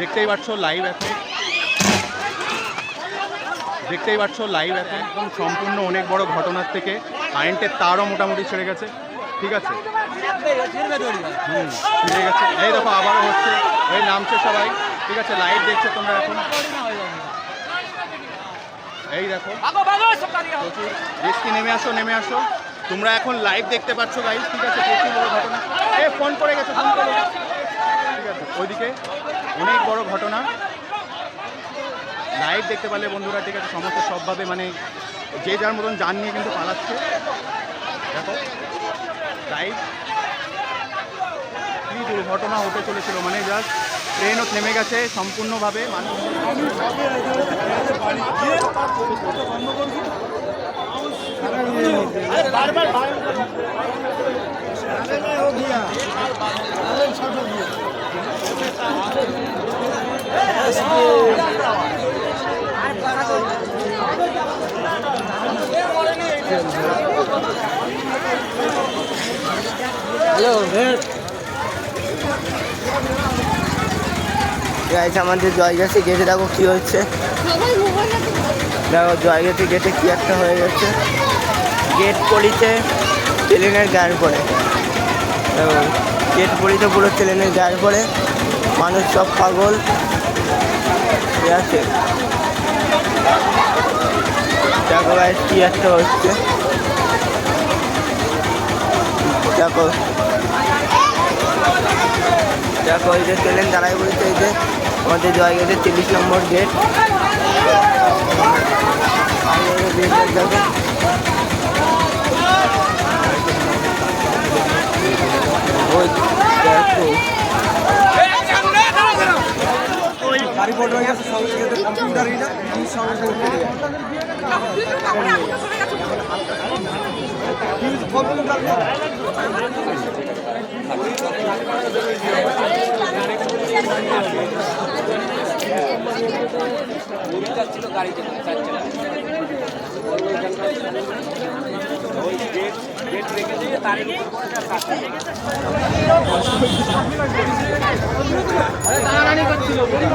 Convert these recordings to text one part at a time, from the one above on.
দেখতেই পাচ্ছ লাইভ এখন দেখতেই পাচ্ছ লাইভ এখন একদম সম্পূর্ণ অনেক বড় ঘটনার থেকে কারেন্টের তারও মোটামুটি ছেড়ে গেছে। ঠিক আছে? হুম, ছেড়ে গেছে। এই দেখো, আবারও হচ্ছে। এই নামছে সবাই। ঠিক আছে লাইভ দেখছ তোমরা এখন? এই দেখো। রিস্কি নেমে আসো নেমে আসো। তোমরা এখন লাইভ দেখতে পাচ্ছ গাইজ ঠিক আছে, প্রচুর বড় ঘটনা। এ ফোন করে গেছে ফোন করে ওইদিকে অনেক বড় ঘটনা। লাইভ দেখতে পারলে বন্ধুরা, ঠিক আছে, সমস্ত সবভাবে মানে যে যার মতন যান নিয়ে কিন্তু পালাচ্ছে। দেখো লাইভ কি দুর্ঘটনা হতে চলেছিল মানে জাস্ট ট্রেনও থেমে গেছে সম্পূর্ণভাবে, মানুষ গাইছে আমাদের জয়গাছি গেটে দেখো কি হচ্ছে। দেখো, জয়গাছি গেটে কি একটা হয়ে গেছে। গেট পড়িতে ট্রেনের পরে দেখো গেট পড়িতে পুরো ট্রেনের গায়ের পরে মানুষ সব পাগল। আছে। দেখো গাইস কি একটা হচ্ছে? দেখো দেখো এই যে ট্রেন দাঁড়ায় বলছে, এই যে আমাদের জয়গেটের তিরিশ নম্বর গেট ভারী বড় হয়ে গেছে সঙ্গে সাথে কম্পিউটার এটা আমি সঙ্গে সঙ্গে পড়ে যাচ্ছিল গাড়িতে চাচ্ছিল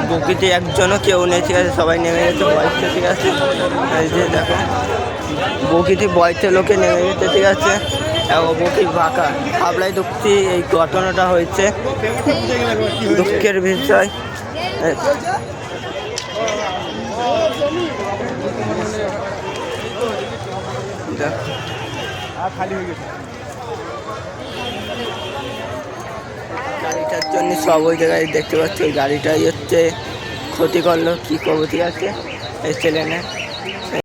বকিতে একজনও কেউ নেই ঠিক আছে? সবাই নেমে গেছে বয়সটা ঠিক আছে। দেখো বকিতে বয়সে লোকে নেমে গেছে ঠিক আছে? বকি ফাঁকা। হাবলাই দুঃখী এই ঘটনাটা হয়েছে। দুঃখের বিষয়। এই, দেখো খালি হয়ে গেছে। গাড়িটার জন্য সব ওই জায়গায় দেখতে পাচ্ছি, ওই গাড়িটাই হচ্ছে ক্ষতি করল, কী করব আছে? এই ছেলে